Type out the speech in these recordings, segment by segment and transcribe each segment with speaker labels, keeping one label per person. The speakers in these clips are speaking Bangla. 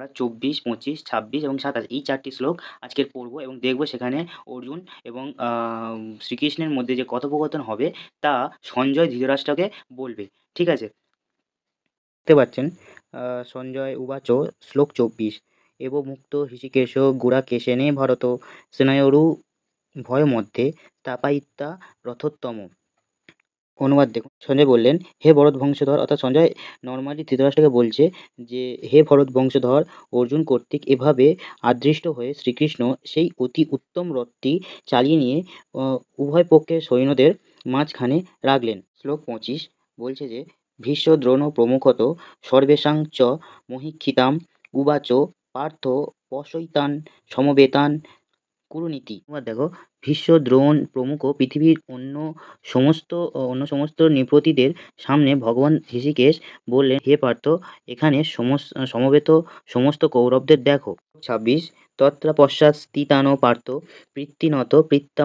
Speaker 1: আমরা চব্বিশ, পঁচিশ, ছাব্বিশ এবং সাতাশ এই চারটি শ্লোক আজকের পড়ব এবং দেখব সেখানে অর্জুন এবং শ্রীকৃষ্ণের মধ্যে যে কথোপকথন হবে তা সঞ্জয় ধৃতরাষ্ট্রকে বলবে। ঠিক আছে? দেখতে পাচ্ছেন সঞ্জয় উবাচ, শ্লোক চব্বিশ। এব মুক্ত হৃষিকেশ গুড়াকেশেনে ভরত, স্নায়ুরু ভয় মধ্যে তাপাইত্যা রথোত্তম। অনুবাদ দেখুন। সঞ্জয় বললেন, হে ভরত বংশধর, অর্থাৎ সঞ্জয় নর্মালি ধৃতরাষ্ট্রকে বলছে যে, হে ভরত বংশধর, অর্জুন কর্তৃক এভাবে আদৃষ্ট হয়ে শ্রীকৃষ্ণ সেই অতি উত্তম রথটি চালিয়ে নিয়ে উভয় পক্ষের সৈন্যদের মাঝখানে রাখলেন। শ্লোক পঁচিশ বলছে যে ভীষ্ম দ্রোণ প্রমুখত সর্বেষাং চ মহিক্ষিতাম, উবাচ পার্থ পশৈতান সমবেতান কুরুনীতি। দেখো, ভীষ্ম, দ্রোণ প্রমুখ পৃথিবীর অন্য সমস্ত অন্য সমস্ত নৃপতিদের সামনে ভগবান ঋষিকেশ বললেন, হে পার্থ, এখানে সমবেত সমস্ত কৌরবদের দেখো। ছাব্বিশ তত্র পশ্চাৎ স্থিতান পার্থ, পৃত্তিনত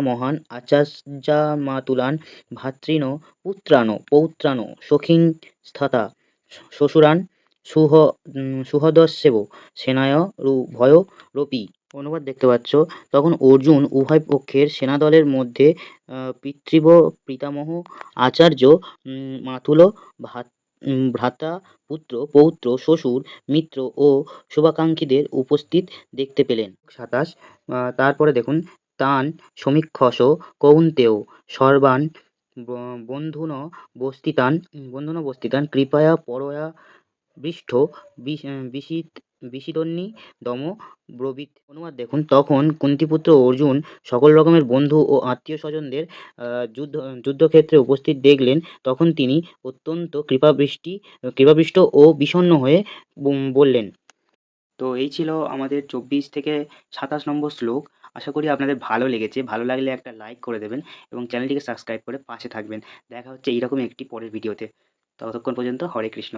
Speaker 1: মহান আচার্যামাতুলান ভাতৃণ পুত্রাণ, পৌত্রাণ সখিং স্থতা শ্বশুরান সুহ সুহদস্যেব, সেনায় ভয় রপি। অনুবাদ দেখতে পাচ্ছ। তখন অর্জুন উভয় পক্ষের সেনাদলের মধ্যে পিতৃব পিতামহ আচার্য মাতুল ভাত ভ্রাতা পুত্র, পৌত্র, শ্বশুর, মিত্র ও শুভাকাঙ্ক্ষীদের উপস্থিত দেখতে পেলেন। সাতাশ তারপরে দেখুন, তান, সমীক্ষস, কৌন্তেয়, সর্বান বন্ধুন বস্তিতান বন্ধুন বস্তিতান, কৃপায়া পরয়া পৃষ্ঠ বিশিত বিশিদন্যী দম, ব্রবীত। অনুবাদ দেখুন, তখন কুন্তিপুত্র অর্জুন সকল রকমের বন্ধু ও আত্মীয় স্বজনদের যুদ্ধ, যুদ্ধক্ষেত্রে উপস্থিত দেখলেন, তখন তিনি অত্যন্ত কৃপাবৃষ্টি, কৃপাবৃষ্ট ও বিষণ্ণ হয়ে বললেন, তো এই ছিল আমাদের চব্বিশ থেকে সাতাশ নম্বর শ্লোক। আশা করি আপনাদের ভালো লেগেছে। ভালো লাগলে একটা লাইক করে দেবেন এবং চ্যানেলটিকে সাবস্ক্রাইব করে পাশে থাকবেন। দেখা হচ্ছে এইরকম একটি পরের ভিডিওতে। ততক্ষণ পর্যন্ত হরে কৃষ্ণ।